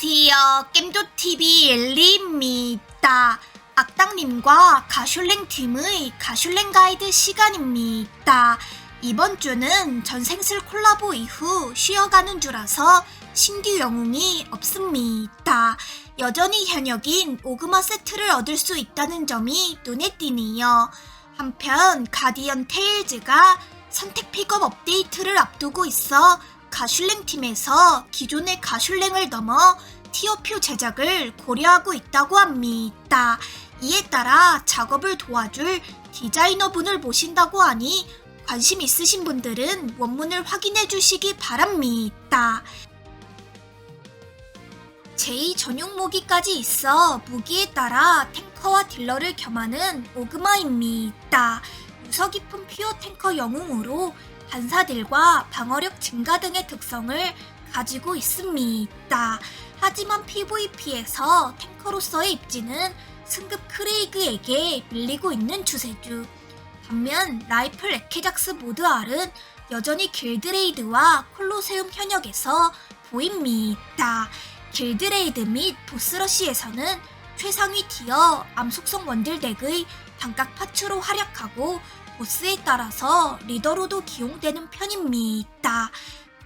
안녕하세요. 겜조TV 엘리입니다. 악당님과 가슐랭 팀의 가슐랭 가이드 시간입니다. 이번 주는 전생슬 콜라보 이후 쉬어가는 주라서 신규 영웅이 없습니다. 여전히 현역인 오그마 세트를 얻을 수 있다는 점이 눈에 띄네요. 한편 가디언 테일즈가 선택 픽업 업데이트를 앞두고 있어 가슐랭 팀에서 기존의 가슐랭을 넘어 티어표 제작을 고려하고 있다고 합니다. 이에 따라 작업을 도와줄 디자이너분을 모신다고 하니 관심 있으신 분들은 원문을 확인해 주시기 바랍니다. 제2 전용 무기까지 있어 무기에 따라 탱커와 딜러를 겸하는 오그마입니다. 유서 깊은 퓨어 탱커 영웅으로 반사딜과 방어력 증가 등의 특성을 가지고 있습니다. 하지만 PVP에서 탱커로서의 입지는 승급 크레이그에게 밀리고 있는 추세주. 반면 라이플 에케작스 모드 R은 여전히 길드레이드와 콜로세움 현역에서 보입니다. 길드레이드 및 보스러시에서는 최상위 티어 암속성 원딜 덱의 단각 파츠로 활약하고 보스에 따라서 리더로도 기용되는 편입니다.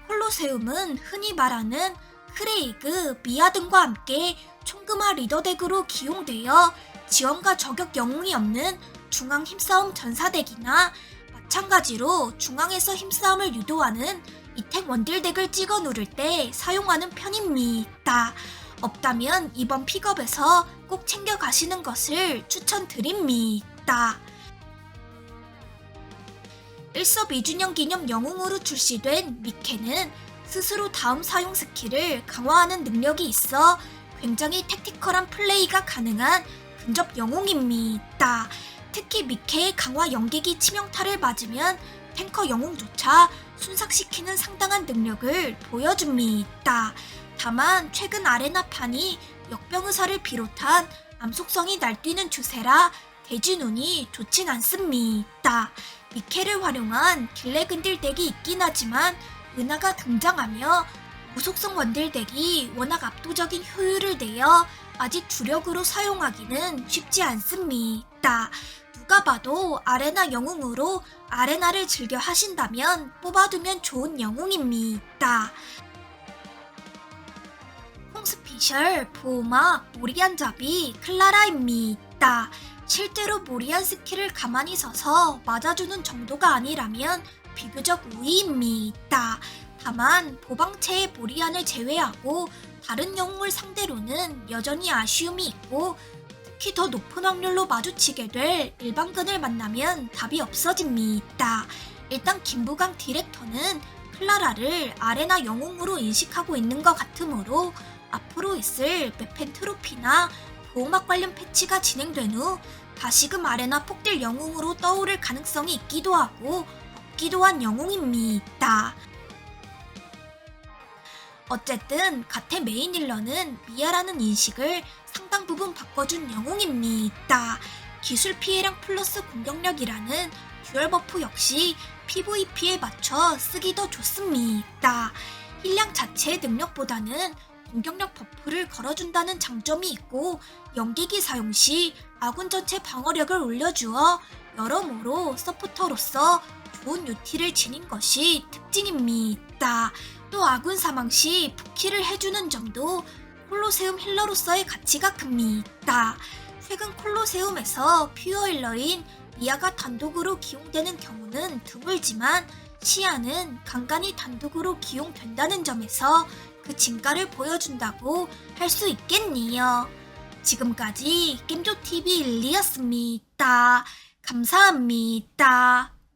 콜로세움은 흔히 말하는 크레이그, 미아 등과 함께 총금화 리더 덱으로 기용되어 지원과 저격 영웅이 없는 중앙 힘싸움 전사덱이나 마찬가지로 중앙에서 힘싸움을 유도하는 이택 원딜 덱을 찍어 누를 때 사용하는 편입니다. 없다면 이번 픽업에서 꼭 챙겨 가시는 것을 추천드립니다. 일섭 2주년 기념 영웅으로 출시된 미케는 스스로 다음 사용 스킬을 강화하는 능력이 있어 굉장히 택티컬한 플레이가 가능한 근접 영웅입니다. 특히 미케의 강화 연계기 치명타를 맞으면 탱커 영웅조차 순삭시키는 상당한 능력을 보여줍니다. 다만 최근 아레나판이 역병의사를 비롯한 암속성이 날뛰는 추세라 대진운이 좋진 않습니다. 미케를 활용한 길레근딜 덱이 있긴 하지만 은하가 등장하며 무속성 원딜 덱이 워낙 압도적인 효율을 내어 아직 주력으로 사용하기는 쉽지 않습니다. 누가 봐도 아레나 영웅으로 아레나를 즐겨 하신다면 뽑아두면 좋은 영웅입니다. 홍스피셜, 보호막, 모리안 잡이, 클라라입니다. 실제로 모리안 스킬을 가만히 서서 맞아주는 정도가 아니라면 비교적 우위입니다. 다만 보방체의 모리안을 제외하고 다른 영웅을 상대로는 여전히 아쉬움이 있고 특히 더 높은 확률로 마주치게 될 일반근을 만나면 답이 없어집니다. 일단 김부강 디렉터는 클라라를 아레나 영웅으로 인식하고 있는 것 같으므로 앞으로 있을 맵펜 트로피나 보호막 관련 패치가 진행된 후 다시금 아레나 폭딜 영웅으로 떠오를 가능성이 있기도 하고 없기도 한 영웅입니다. 어쨌든 가테 메인 힐러는 미아라는 인식을 상당 부분 바꿔준 영웅입니다. 기술 피해량 플러스 공격력이라는 듀얼 버프 역시 PVP에 맞춰 쓰기 더 좋습니다. 힐량 자체의 능력보다는 공격력 버프를 걸어준다는 장점이 있고 연기기 사용 시 아군 전체 방어력을 올려주어 여러모로 서포터로서 좋은 유티를 지닌 것이 특징입니다. 또 아군 사망 시 부키를 해주는 점도 콜로세움 힐러로서의 가치가 큽니다. 최근 콜로세움에서 퓨어 힐러인 미아가 단독으로 기용되는 경우는 드물지만 시아는 간간히 단독으로 기용된다는 점에서 그 진가를 보여준다고 할 수 있겠네요. 지금까지 겜조TV 일리였습니다. 감사합니다.